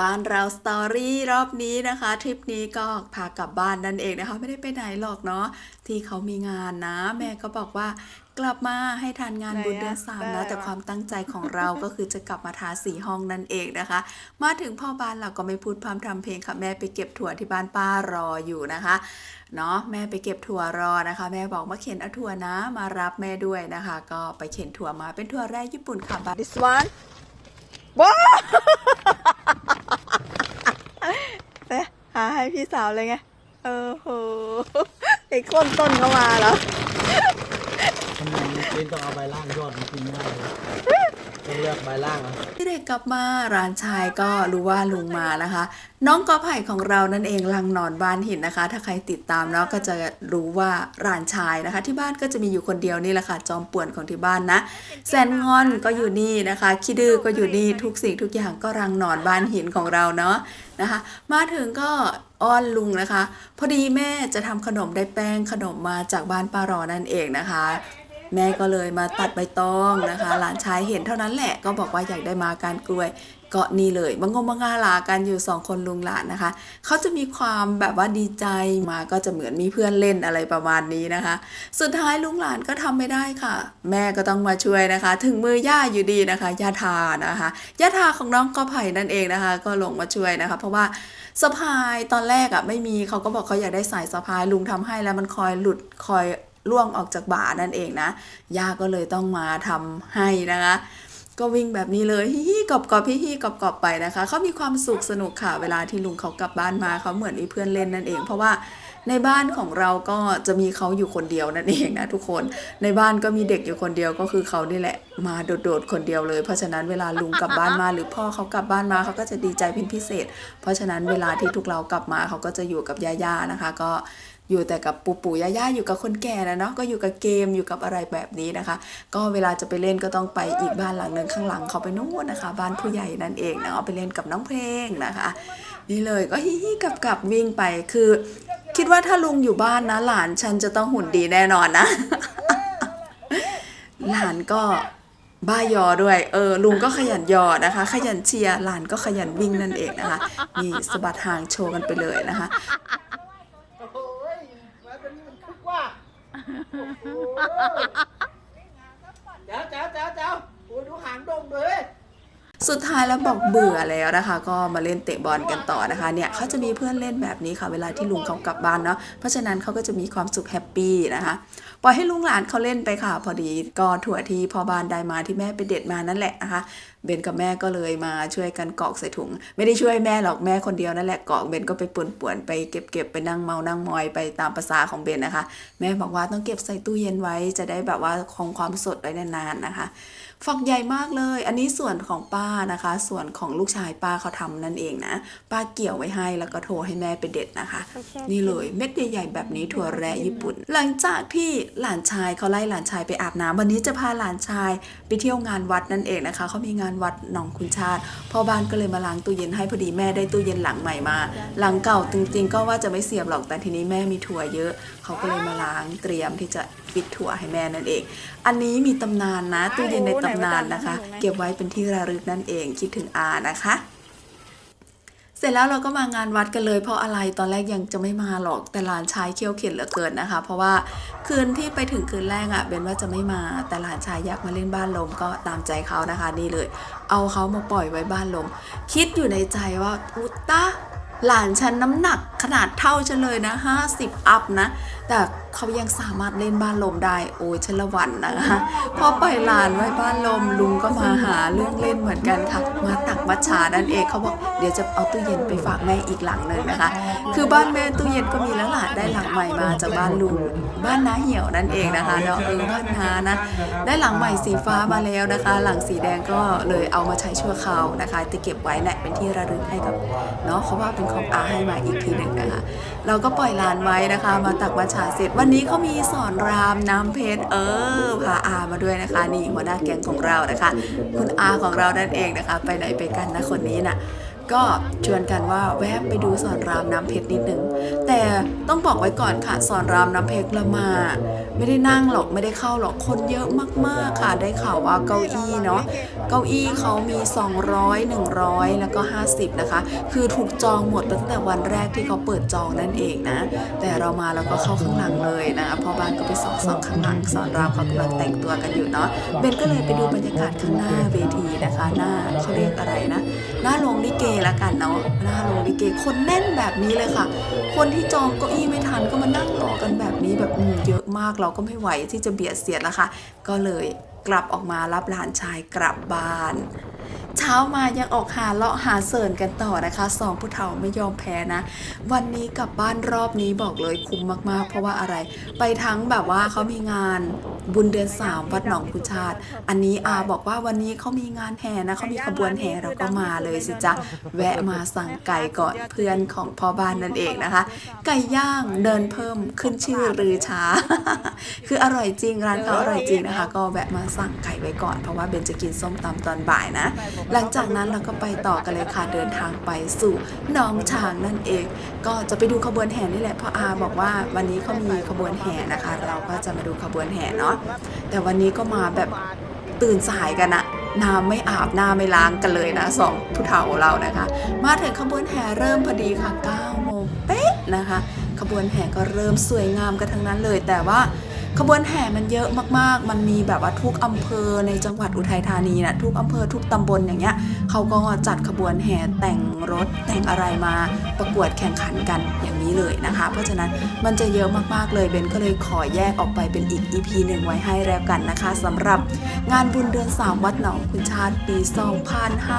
บ้านเราสตอรี่รอบนี้นะคะทริปนี้ก็พากลับบ้านนั่นเองนะคะ ไม่ได้ไปไหนหรอกเนาะที่เขามีงานนะ แม่ก็บอกว่ากลับมาให้ทานงานบุญเดือนสามนะแต่ความตั้งใจของเราก็คือจะกลับมาทาสีห้องนั่นเองนะคะ มาถึงพ่อบ้านเราก็ไม่พูดพร่ำทำเพลงค่ะแม่ไปเก็บถั่วที่บ้านป้ารออยู่นะคะเนาะแม่ไปเก็บถั่วรอนะคะ แม่บอกมาเข็นเอาถั่วนะ มารับแม่ด้วยนะคะ ก็ไปเข็นถั่วมาเป็นถั่วแร่ญี่ปุ่นค่ะ This one ว้า เอ๊ะหาให้ พี่สาวเลยไง เออโหไอ้คนต้นเข้ามาแล้วทำไมมันกินต้องเอาใบล่างยอดมันกินไม่ได้เลย ต้องเลือกใบล่างอะที่เด็กกลับมาร้านชายก็รู้ว่าลุงมานะคะ น้องกอไผ่ของเรานั่นเองลังนอนบ้านหินนะคะ ถ้าใครติดตามเนาะก็จะรู้ว่าร้านชายนะคะ ที่บ้านก็จะมีอยู่คนเดียวนี่แหละค่ะจอมป่วนของที่บ้านนะแซนงอนก็อยู่นี่นะคะคิดื้อก็อยู่นี่ทุกสิ่งทุกอย่างก็รังนอนบ้านหินของเราเนาะนะคะ มาถึงก็อ้อนลุงนะคะ พอดีแม่จะทำขนมได้แป้งขนมมาจากบ้านป้ารอนั่นเองนะคะ แม่ก็เลยมาตัดใบตองนะคะ หลานชายเห็นเท่านั้นแหละก็บอกว่าอยากได้มาการกล้วยก็นี่เลยมางมมางาลากันอยู่สองคนลุงหลานนะคะ เขาจะมีความแบบว่าดีใจมาก็จะเหมือนมีเพื่อนเล่นอะไรประมาณนี้นะคะ สุดท้ายลุงหลานก็ทำไม่ได้ค่ะ แม่ก็ต้องมาช่วยนะคะ ถึงมือย่าอยู่ดีนะคะย่าทานะคะย่าทาของน้องกอไผ่นั่นเองนะคะ ก็ลงมาช่วยนะคะ เพราะว่าสะพายตอนแรกอะ่ะไม่มีเขาก็บอกเขาอยากได้สายสะพายลุงทำให้แล้วมันคอยหลุดคอย ล่วงออกจากบ่านั่นเองนะย่าก็เลยต้องมาทำให้นะคะก็วิ่งแบบนี้เลยฮิฮิกรอบกอบฮิฮิกรอบกอบไปนะคะเขามีความสุขสนุกค่ะเวลาที่ลุงเขากลับบ้านมาเขาเหมือนมีเพื่อนเล่นนั่นเอง เพราะว่าในบ้านของเราก็จะมีเขาอยู่คนเดียวนั่นเองนะทุกคนในบ้านก็มีเด็กอยู่คนเดียวก็คือเขานี่แหละมาโดดๆคนเดียวเลย เพราะฉะนั้นเวลาลุงกลับบ้านมา หรือพ่อเขากลับบ้านมาเขาก็จะดีใจเป็นพิเศษ เพราะฉะนั้นเวลาที่ทุกเรากลับมาเขาก็จะอยู่กับย่าๆนะคะ ก็ อยู่แต่กับปู่ปู่ย่าๆอยู่กับคนแก่นะเนาะก็อยู่กับเกมอยู่กับอะไรแบบนี้นะคะ ก็เวลาจะไปเล่นก็ต้องไปอีกบ้านหลังหนึ่งข้างหลังเขาไปนู่นนะคะ บ้านผู้ใหญ่นั่นเองนะเอาไปเล่นกับน้องเพลงนะคะ นี่เลยก็ฮิฮิกับกับวิ่งไปคือ คิดว่าถ้าลุงอยู่บ้านนะ หลานฉันจะต้องหุ่นดีแน่นอนนะ หลานก็บ้ายอด้วย เออ ลุงก็ขยันยอนะคะ ขยันเชียร์ หลานก็ขยันวิ่งนั่นเองนะคะ นี่สะบัดหางโชว์กันไปเลยนะคะ โอ้ยมาเป็นมันคึกว่า เจ้าเจ้าเจ้าเจ้าโอ้ยดูหางดงเลย สุดท้ายแล้วบอกเบื่อแล้วนะคะ ก็มาเล่นเตะบอลกันต่อนะคะเนี่ยเขาจะมีเพื่อนเล่นแบบนี้ค่ะ เวลาที่ลุงเขากลับบ้านเนาะเพราะฉะนั้นเขาก็จะมีความสุขแฮปปี้นะคะปล่อยให้ลุงหลานเขาเล่นไปค่ะ พอดีก็ถั่วที่พ่อบ้านได้มาที่แม่ไปเด็ดมานั่นแหละนะคะเบนกับแม่ก็เลยมาช่วยกันกอกใส่ถุง ไม่ได้ช่วยแม่หรอกแม่คนเดียวนั่นแหละกอกเบนก็ไปป่วนๆไปเก็บๆไปนั่งเมานั่งมอยไปตามภาษาของเบนนะคะ แม่บอกว่าต้องเก็บใส่ตู้เย็นไว้จะได้แบบว่าคงความสดไว้นานๆนะคะ ฝักใหญ่มากเลย อันนี้ส่วนของป้านะคะ ส่วนของลูกชายป้าเขาทำนั่นเองนะ ป้าเกี่ยวไว้ให้แล้วก็โทรให้แม่ไปเด็ดนะคะ นี่เลยเม็ดใหญ่ๆแบบนี้ถั่วแระญี่ปุ่น หลังจากที่หลานชายเขาไล่หลานชายไปอาบน้ำวันนี้จะพาหลานชายไปเที่ยวงานวัดนั่นเองนะคะเขามีงานวัดหนองคุณชาติพ่อบ้านก็เลยมาล้างตู้เย็นให้พอดีแม่ได้ตู้เย็นหลังใหม่มา หลังเก่าจริงๆ ก็ว่าจะไม่เสียบหรอกแต่ทีนี้แม่มีถั่วเยอะ เขาก็เลยมาล้างเตรียมที่จะ ฟิตถั่วให้แม่นั่นเอง อันนี้มีตำนานนะตู้เย็นในตำนานนะคะ เก็บไว้เป็นที่ระลึกนั่นเองคิดถึงอานะคะเสร็จแล้วเราก็มางานวัดกันเลย เพราะอะไรตอนแรกยังจะไม่มาหรอกแต่หลานชายเคี่ยวเข็นเหลือเกินนะคะ เพราะว่าคืนที่ไปถึงคืนแรกอะ่ะเบนว่าจะไม่มาแต่หลานชายอยากมาเล่นบ้านลมก็ตามใจเขานะคะนี่เลย เอาเขามาปล่อยไว้บ้านลม คิดอยู่ในใจว่าอุตตะหลานฉันน้ำหนัก ขนาดเท่าฉันเลยนะ 50 อัพนะ แต่เขายังสามารถเล่นบ้านลมได้ โอ้ยฉละวันนะคะพอปล่อยหลานไว้บ้านลมลุงก็มาหาเรื่องเล่นเหมือนกันค่ะ มาตักมัชชานั่นเองเขาบอกเดี๋ยวจะเอาตู้เย็นไปฝากแม่อีกหลังหนึ่งนะคะ คือบ้านแม่ตู้เย็นก็มีแล้วหลานได้หลังใหม่มาจากบ้านลุงบ้านน้าเหี่ยวนั่นเองนะคะเนาะเออบ้านน้านะได้หลังใหม่สีฟ้ามาแล้วนะคะ หลังสีแดงก็เลยเอามาใช้ชั่วคราวนะคะจะเก็บไว้แหละเป็นที่ระลึกให้กับเนาะเขาว่าเป็นของอาให้มาอีกทีหนึ่งนะคะเราก็ปล่อยลานไว้นะคะ มาตักมัชชาเสร็จ วันนี้เขามีสอนรามน้ำเพชรเออพาอามาด้วยนะคะ นี่หัวหน้าแก๊งของเรานะคะ คุณอาของเรานั่นเองนะคะ ไปไหนไปกันนะคนนี้น่ะ ก็ชวนกันว่าแวะไปดูสอนรามน้ำเพชรนิดนึงแต่ต้องบอกไว้ก่อนค่ะสอนรามน้ำเพชรละมา ไม่ได้นั่งหรอกไม่ได้เข้าหรอกคนเยอะมากๆค่ะได้ข่าวว่าเก้าอี้เนาะเก้าอี้เขามี 200 100 แล้วก็ 50 นะคะ คือถูกจองหมดตั้งแต่วันแรกที่เขาเปิดจองนั่นเองนะ แต่เรามาแล้วก็เข้าข้างหลังเลยนะพอบ้านก็ไปสองสองข้างหลังสอนรามเขากำลังแต่งตัวกันอยู่เนาะเบนก็เลยไปดูบรรยากาศข้างหน้าเวทีนะคะ หน้าเขาเรียกอะไรนะ หน้าโรงลิเกละกันเนาะหน้าโรงลิเกคนแน่นแบบนี้เลยค่ะ คนที่จองเก้าอี้ไม่ทันก็มานั่งรอกันแบบนี้แบบอืมเยอะมากเราก็ไม่ไหวที่จะเบียดเสียดแล้วค่ะก็เลยกลับออกมารับหลานชายกลับบ้าน เช้ามายังออกหาเลาะหาเสิร์นกันต่อนะคะสองผู้เฒ่าไม่ยอมแพ้นะ วันนี้กลับบ้านรอบนี้บอกเลยคุ้มมากๆ เพราะว่าอะไร ไปทั้งแบบว่าเขามีงานบุญเดือนสามวัดหนองพุชาติ อันนี้อาบอกว่าวันนี้เขามีงานแห่นะเขามีขบวนแห่เราก็มาเลยสิจ๊ะแวะมาสั่งไก่ก่อนเพื่อนของพ่อบ้านนั่นเองนะคะ ไก่ย่างเดินเพิ่มขึ้นชื่อรือช้า คืออร่อยจริงร้านเขาอร่อยจริงนะคะ ก็แวะมาสั่งไก่ไว้ก่อนเพราะว่าเบนจะกินส้มตำตอนบ่ายนะหลังจากนั้นเราก็ไปต่อกันเลยค่ะเดินทางไปสู่หนองช้างนั่นเอง ก็จะไปดูขบวนแห่นี่แหละเพราะอาบอกว่าวันนี้เขามีขบวนแห่นะคะ เราก็จะมาดูขบวนแห่เนาะแต่วันนี้ก็มาแบบตื่นสายกันอะน้ำไม่อาบหน้าไม่ล้างกันเลยนะสองผู้เฒ่าเรานะคะ มาถึงขบวนแห่เริ่มพอดีค่ะ9โมงเป๊ะนะคะ ขบวนแห่ก็เริ่มสวยงามกันทั้งนั้นเลย แต่ว่า ขบวนแห่มันเยอะมากๆ มันมีแบบว่าทุกอำเภอในจังหวัดอุทัยธานีนะทุกอำเภอทุกตำบลอย่างเงี้ยเขาก็จัดขบวนแห่แต่งรถแต่งอะไรมาประกวดแข่งขันกันอย่างนี้เลยนะคะ เพราะฉะนั้นมันจะเยอะมากๆเลยเบนก็เลยขอแยกออกไปเป็นอีก EP หนึ่งไว้ให้แล้วกันนะคะสำหรับงานบุญเดือน 3 วัดหนองคุณชาติปี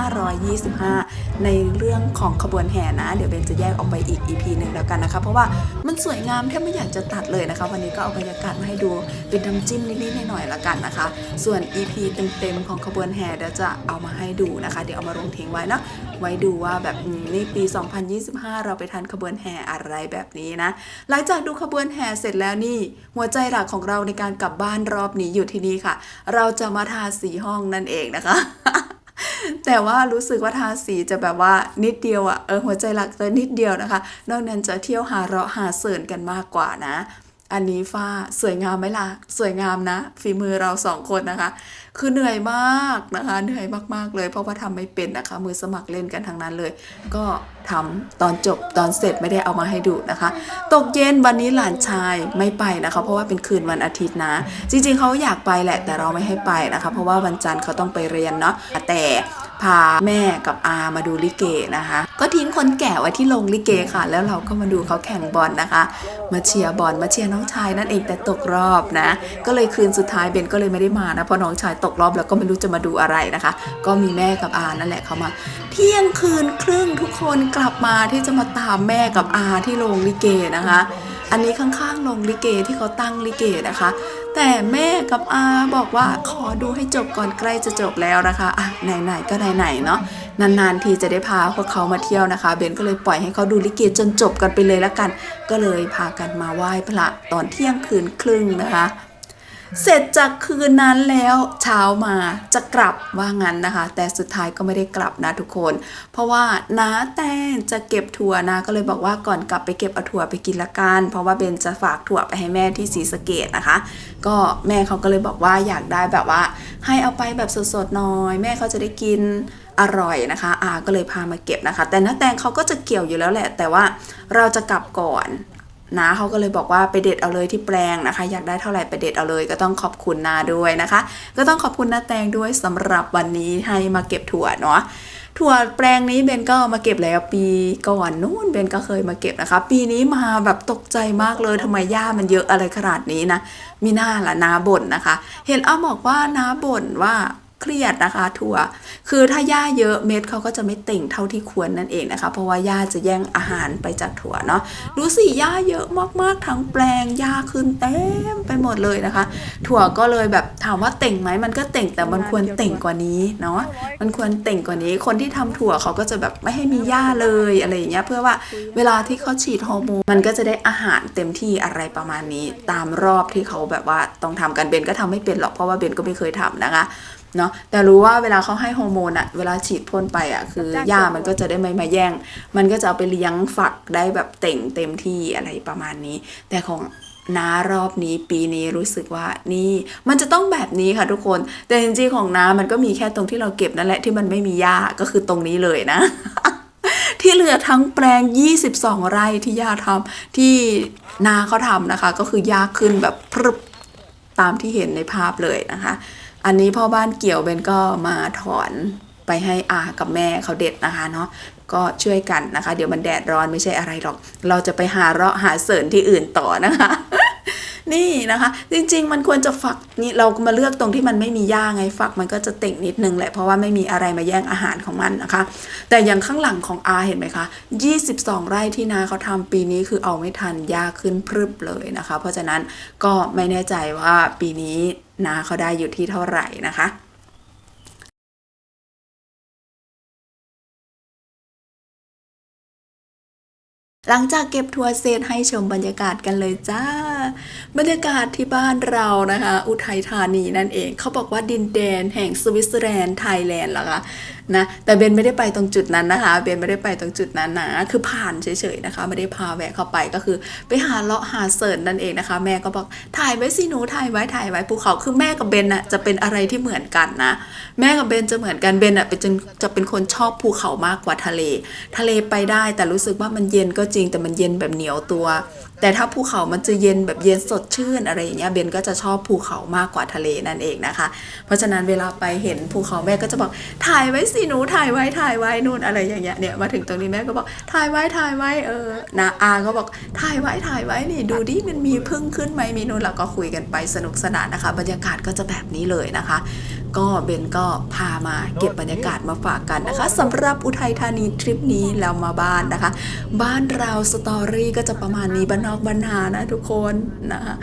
2525 ในเรื่องของขบวนแห่นะ เดี๋ยวเบนจะแยกออกไปอีก EP หนึ่งแล้วกันนะคะ เพราะว่ามันสวยงามแทบไม่อยากจะตัดเลยนะคะ วันนี้ก็เอาบรรยากาศมาให้ดูเป็นน้ำจิ้มนิดๆหน่อยๆละกันนะคะ ส่วน EP เต็มๆของขบวนแห่เดี๋ยวจะเอามาให้ดูนะคะ เดี๋ยวเอามาลงทิ้งไว้เนาะไว้ดูว่าแบบนี่ปี 2025 เราไปทันขบวนแห่อะไรแบบนี้นะ หลังจากดูขบวนแห่เสร็จแล้วนี่ หัวใจหลักของเราในการกลับบ้านรอบนี้อยู่ที่นี่ค่ะ เราจะมาทาสีห้องนั่นเองนะคะ แต่ว่ารู้สึกว่าทาสีจะแบบว่านิดเดียวอะเออหัวใจหลักจะนิดเดียวนะคะ นอกนั้นจะเที่ยวหาเราะหาเสรินกันมากกว่านะ อันนี้ฝ้าสวยงามไหมล่ะ สวยงามนะ ฝีมือเราสองคนนะคะ คือเหนื่อยมากนะคะ เหนื่อยมากๆเลย เพราะว่าทำไม่เป็นนะคะ มือสมัครเล่นกันทั้งนั้นเลย ก็ทำตอนจบตอนเสร็จไม่ได้เอามาให้ดูนะคะ ตกเย็นวันนี้หลานชายไม่ไปนะคะ เพราะว่าเป็นคืนวันอาทิตย์นะ จริงๆเขาอยากไปแหละแต่เราไม่ให้ไปนะคะ เพราะว่าวันจันทร์เขาต้องไปเรียนเนาะแต่ พาแม่กับอามาดูลิเกนะคะ ก็ทิ้งคนแก่ไว้ที่โรงลิเกค่ะ แล้วเราก็มาดูเขาแข่งบอลนะคะ มาเชียร์บอลมาเชียร์น้องชายนั่นเองแต่ตกรอบนะ ก็เลยคืนสุดท้ายเบนก็เลยไม่ได้มานะเพราะน้องชายตกรอบแล้วก็ไม่รู้จะมาดูอะไรนะคะ ก็มีแม่กับอานั่นแหละเขามา เที่ยงคืนครึ่งทุกคนกลับมาที่จะมาตามแม่กับอาที่โรงลิเกนะคะอันนี้ข้างๆโรงลิเกที่เขาตั้งลิเกนะคะ แต่แม่กับอาบอกว่าขอดูให้จบก่อนใกล้จะจบแล้วนะคะอะไหนๆก็ไหนๆเนาะนานๆทีจะได้พาพวกเขามาเที่ยวนะคะ เบนก็เลยปล่อยให้เขาดูลิเกจนจบกันไปเลยละกัน ก็เลยพากันมาไหว้พระตอนเที่ยงคืนครึ่งนะคะ เสร็จจากคืนนั้นแล้วเช้ามาจะกลับว่างั้นนะคะ แต่สุดท้ายก็ไม่ได้กลับนะทุกคน เพราะว่าน้าแตงจะเก็บถั่วนะก็เลยบอกว่าก่อนกลับไปเก็บเอาถั่วไปกินละกัน เพราะว่าเบนจะฝากถั่วไปให้แม่ที่ศรีสะเกดนะคะ ก็แม่เขาก็เลยบอกว่าอยากได้แบบว่า ให้เอาไปแบบสดๆหน่อย แม่เขาจะได้กินอร่อยนะคะอาก็เลยพามาเก็บนะคะ แต่น้าแตงเขาก็จะเกี่ยวอยู่แล้วแหละ แต่ว่าเราจะกลับก่อน นาเขาก็เลยบอกว่าไปเด็ดเอาเลยที่แปลงนะคะ อยากได้เท่าไหร่ไปเด็ดเอาเลย ก็ต้องขอบคุณนาด้วยนะคะ ก็ต้องขอบคุณนาแตงด้วยสำหรับวันนี้ให้มาเก็บถั่วเนาะถั่วแปลงนี้เบนก็มาเก็บแล้วปีก่อนนู่นเบนก็เคยมาเก็บนะคะ ปีนี้มาแบบตกใจมากเลยทำไมหญ้ามันเยอะอะไรขนาดนี้นะมีหน้าละนาบ่นนะคะ เห็นอ้าบอกว่านาบ่นว่า เครียดนะคะถั่ว คือถ้าหญ้าเยอะเม็ดเขาก็จะไม่เต่งเท่าที่ควรนั่นเองนะคะ เพราะว่าหญ้าจะแย่งอาหารไปจากถั่วเนาะดูสิหญ้าเยอะมากๆทั้งแปลงหญ้าขึ้นเต็มไปหมดเลยนะคะ ถั่วก็เลยแบบถามว่าเต่งไหมมันก็เต่งแต่มันควรเต่งกว่านี้เนาะมันควรเต่งกว่านี้ คนที่ทำถั่วเขาก็จะแบบไม่ให้มีหญ้าเลยอะไรอย่างเงี้ยเพื่อว่าเวลาที่เขาฉีดฮอร์โมนมันก็จะได้อาหารเต็มที่อะไรประมาณนี้ ตามรอบที่เขาแบบว่าต้องทำกันเบนก็ทำไม่เป็นหรอกเพราะว่าเบนก็ไม่เคยทำนะคะ เนาะแต่รู้ว่าเวลาเขาให้ฮอร์โมนอะเวลาฉีดพ่นไปอะคือหญ้ามันก็จะได้ไม่มาแย่ง มันก็จะเอาไปเลี้ยงฝักได้แบบเต่งเต็มที่อะไรประมาณนี้ แต่ของน้ารอบนี้ปีนี้รู้สึกว่านี่ มันจะต้องแบบนี้ค่ะทุกคน แต่จริงๆของน้ามันก็มีแค่ตรงที่เราเก็บนั่นแหละที่มันไม่มีหญ้าก็คือตรงนี้เลยนะ ที่เหลือทั้งแปลง 22 ไร่ที่ย่าทำที่นาเขาทำนะคะ ก็คือยากขึ้นแบบพรึบตามที่เห็นในภาพเลยนะคะ อันนี้พ่อบ้านเกี่ยวเบนก็มาถอนไปให้อากับแม่เขาเด็ดนะคะเนาะก็ช่วยกันนะคะ เดี๋ยวมันแดดร้อนไม่ใช่อะไรหรอก เราจะไปหาเราะหาเสริญที่อื่นต่อนะคะนี่นะคะ จริงๆ มันควรจะฝักนี่เรามาเลือกตรงที่มันไม่มีหญ้าไงฝักมันก็จะเต่งนิดนึงแหละเพราะว่าไม่มีอะไรมาแย่งอาหารของมันนะคะ แต่อย่างข้างหลังของอาเห็นไหมคะ22 ไร่ที่นาเขาทำปีนี้คือเอาไม่ทันหญ้าขึ้นพรึบเลยนะคะ เพราะฉะนั้นก็ไม่แน่ใจว่าปีนี้ นาเขาได้อยู่ที่เท่าไหร่นะคะ หลังจากเก็บทัวร์เสร็จให้ชมบรรยากาศกันเลยจ้า บรรยากาศที่บ้านเรานะคะ อุทัยธานีนั่นเอง เขาบอกว่าดินแดนแห่งสวิตเซอร์แลนด์ไทยแลนด์หรอคะนะแต่เบนไม่ได้ไปตรงจุดนั้นนะคะ เบนไม่ได้ไปตรงจุดนั้นนะคือผ่านเฉยๆนะคะ ไม่ได้พาแวะเข้าไปก็คือ ไปหาเลาะหาเสิร์นนั่นเองนะคะ แม่ก็บอกถ่ายไว้สิหนูถ่ายไว้ถ่ายไว้ภูเขาคือแม่กับเบนน่ะจะเป็นอะไรที่เหมือนกันนะ แม่กับเบนจะเหมือนกันเบนอะเป็นจะเป็นคนชอบภูเขามากกว่าทะเล ทะเลไปได้แต่รู้สึกว่ามันเย็นก็จริง แต่มันเย็นแบบเหนียวตัวแต่ถ้าภูเขามันจะเย็นแบบเย็นสดชื่นอะไรอย่างเงี้ยเบนก็จะชอบภูเขามากกว่าทะเลนั่นเองนะคะ เพราะฉะนั้นเวลาไปเห็นภูเขาแม่ก็จะบอกถ่ายไว้สิหนูถ่ายไว้ถ่ายไว้นู่นอะไรอย่างเงี้ยเนี่ยมาถึงตรงนี้แม่ก็บอกถ่ายไว้ถ่ายไว้เออนะอาก็บอกถ่ายไว้ถ่ายไว้นี่ดูดิมันมีพึ่งขึ้นไหมมีนู่นเราก็คุยกันไปสนุกสนานนะคะ บรรยากาศก็จะแบบนี้เลยนะคะ ก็เบนก็พามาเก็บบรรยากาศมาฝากกันนะคะสำหรับอุทัยธานีทริปนี้เรามาบ้านนะคะ บ้านเราสตอรี่ก็จะประมาณนี้บ้านนอกบ้านานะทุกคนนะคะ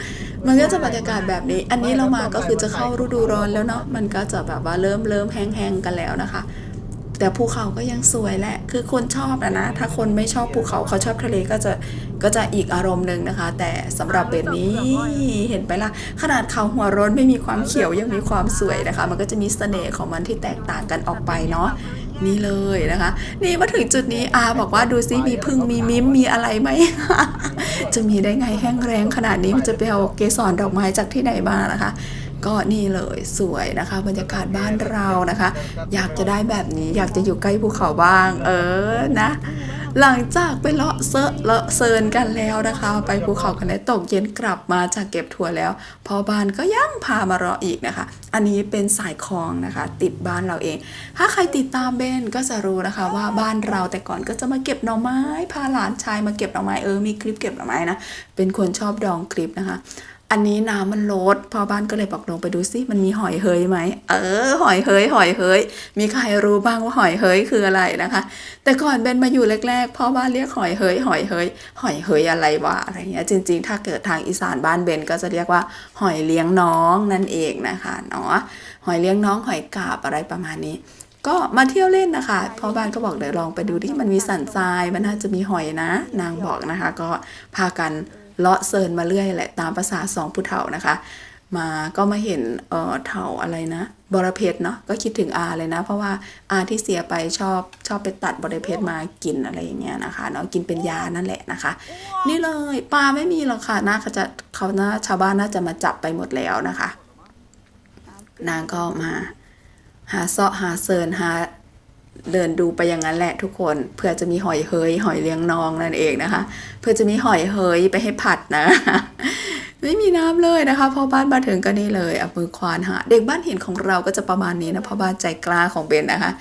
มันก็จะบรรยากาศแบบนี้ อันนี้เรามาก็คือจะเข้าฤดูร้อนแล้วเนาะมันก็จะแบบว่าเริ่มเริ่มแห้งๆกันแล้วนะคะ แต่ภูเขาก็ยังสวยแหละ คือคนชอบนะนะ ถ้าคนไม่ชอบภูเขาเขาชอบทะเลก็จะก็จะอีกอารมณ์หนึ่งนะคะ แต่สำหรับเบนนี้เห็นไปละขนาดเขาหัวร้อนไม่มีความเขียวยังมีความสวยนะคะ มันก็จะมีเสน่ห์ของมันที่แตกต่างกันออกไปเนาะ นี่เลยนะคะ นี่มาถึงจุดนี้อาบอกว่าดูซิมีพึ่งมีมิ้มมีอะไรไหม จะมีได้ไงแห้งแรงขนาดนี้มันจะไปเอาเกสรดอกไม้จากที่ไหนมานะคะก็นี่เลยสวยนะคะ บรรยากาศบ้านเรานะคะ อยากจะได้แบบนี้อยากจะอยู่ใกล้ภูเขาบ้าง เออนะ หลังจากไปเลาะเซอะเลาะเซินกันแล้วนะคะ ไปภูเขากันได้ตกเย็นกลับมาจากเก็บถั่วแล้วพอบ้านก็ยังพามาเลาะอีกนะคะ อันนี้เป็นสายคลองนะคะ ติดบ้านเราเอง ถ้าใครติดตามเบนก็จะรู้นะคะ ว่าบ้านเราแต่ก่อนก็จะมาเก็บหน่อไม้ พาหลานชายมาเก็บหน่อไม้เออมีคลิปเก็บหน่อไม้นะเป็นคนชอบดองคลิปนะคะ อันนี้น้ำมันลดพ่อบ้านก็เลยบอกลงไปดูซิมันมีหอยเฮยไหมเออ หอยเฮยหอยเฮยมีใครรู้บ้างว่าหอยเฮยคืออะไรนะคะ แต่ก่อนเบนมาอยู่แรกๆพ่อบ้านเรียกหอยเฮยหอยเฮยหอยเฮยอะไรวะอะไรเงี้ยจริง ๆ ถ้าเกิดทางอีสานบ้านเบนก็จะเรียกว่า หอยเลี้ยงน้องนั่นเองนะคะเนาะหอยเลี้ยงน้องหอยกาบอะไรประมาณนี้ก็มาเที่ยวเล่นนะคะพ่อบ้านก็บอกเดี๋ยวลองไปดูที่มันมีสันทรายมันน่าจะมีหอยนะ นางบอกนะคะ ก็พากัน เลาะเซินมาเรื่อยแหละตามภาษาสองผู้เฒ่านะคะ มาก็มาเห็นเอ่อเถาอะไรนะ บรเพชรเนาะก็คิดถึงอาเลยนะ เพราะว่าอาที่เสียไปชอบชอบไปตัดบรเพชรมากินอะไรอย่างเงี้ยนะคะเนาะกินเป็นยานั่นแหละนะคะ นี่เลยปลาไม่มีหรอกค่ะน่าจะเขาน่าชาวบ้านน่าจะมาจับไปหมดแล้วนะคะ นางก็มาหาเสาะหาเซินหา เดินดูไปอย่างนั้นแหละทุกคนเพื่อจะมีหอยเฮยหอยเลี้ยงนองนั่นเองนะคะ เพื่อจะมีหอยเฮยไปให้ผัดนะ ไม่มีน้ำเลยนะคะพอบ้านมาถึงก็นี่เลยเอามือควานหาเด็กบ้านเห็นของเราก็จะประมาณนี้นะพ่อบ้านใจกล้าของเบนนะคะ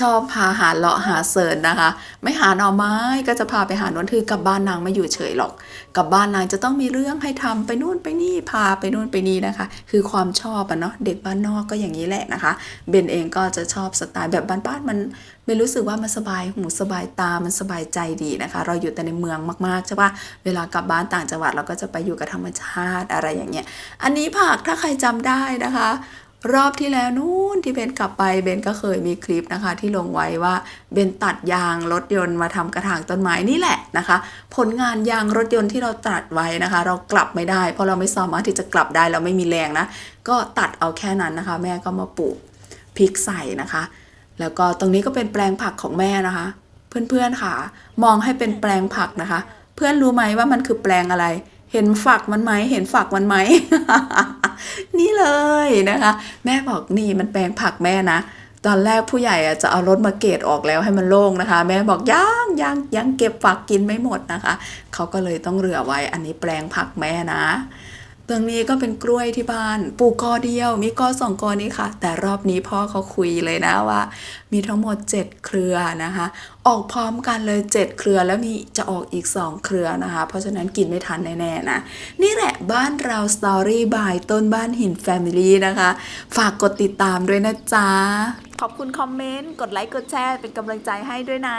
ชอบพาหาเลาะหาเซิร์นนะคะ ไม่หาหน่อไม้ก็จะพาไปหาหนวนคือกลับบ้านนางไม่อยู่เฉยหรอก กลับบ้านนางจะต้องมีเรื่องให้ทำไปนู่นไปนี่พาไปนู่นไปนี่นะคะ คือความชอบอะเนาะเด็กบ้านนอกก็อย่างนี้แหละนะคะ เบนเองก็จะชอบสไตล์แบบบ้านๆมันเบนรู้สึกว่ามันสบายหูสบายตามันสบายใจดีนะคะ เราอยู่แต่ในเมืองมากๆใช่ปะเวลากลับบ้านต่างจังหวัดเราก็จะไปอยู่กับธรรมชาติอะไรอย่างเงี้ยอันนี้ผักถ้าใครจำได้นะคะ รอบที่แล้วนู่นที่เบนกลับไปเบนก็เคยมีคลิปนะคะ ที่ลงไว้ว่าเบนตัดยางรถยนต์มาทำกระถางต้นไม้นี่แหละนะคะ ผลงานยางรถยนต์ที่เราตัดไว้นะคะ เรากลับไม่ได้ เพราะเราไม่สามารถที่จะกลับได้เราไม่มีแรงนะก็ตัดเอาแค่นั้นนะคะ แม่ก็มาปลูกพริกใส่นะคะ แล้วก็ตรงนี้ก็เป็นแปลงผักของแม่นะคะ เพื่อนๆค่ะ มองให้เป็นแปลงผักนะคะ เพื่อนรู้ไหมว่ามันคือแปลงอะไร เห็นฝักมันไหมเห็นฝักมันไหมนี่เลยนะคะ แม่บอกนี่มันแปลงผักแม่นะตอนแรกผู้ใหญ่จะเอารถมาเกตออกแล้วให้มันโล่งนะคะ แม่บอกยังยังยังเก็บฝักกินไม่หมดนะคะ เขาก็เลยต้องเหลือไว้อันนี้แปลงผักแม่นะ ตรงนี้ก็เป็นกล้วยที่บ้านปลูกกอเดียว มีกอสองกอนี้ค่ะ แต่รอบนี้พ่อเขาคุยเลยนะว่า มีทั้งหมด 7 เครือนะคะ ออกพร้อมกันเลย 7 เครือแล้วมีจะออกอีก 2 เครือนะคะ เพราะฉะนั้นกินไม่ทันแน่ๆนะ นี่แหละบ้านเราสตอรี่บายต้นบ้านหินแฟมิลี่นะคะ ฝากกดติดตามด้วยนะจ๊ะ ขอบคุณคอมเมนต์ กดไลค์กดแชร์เป็นกำลังใจให้ด้วยนะ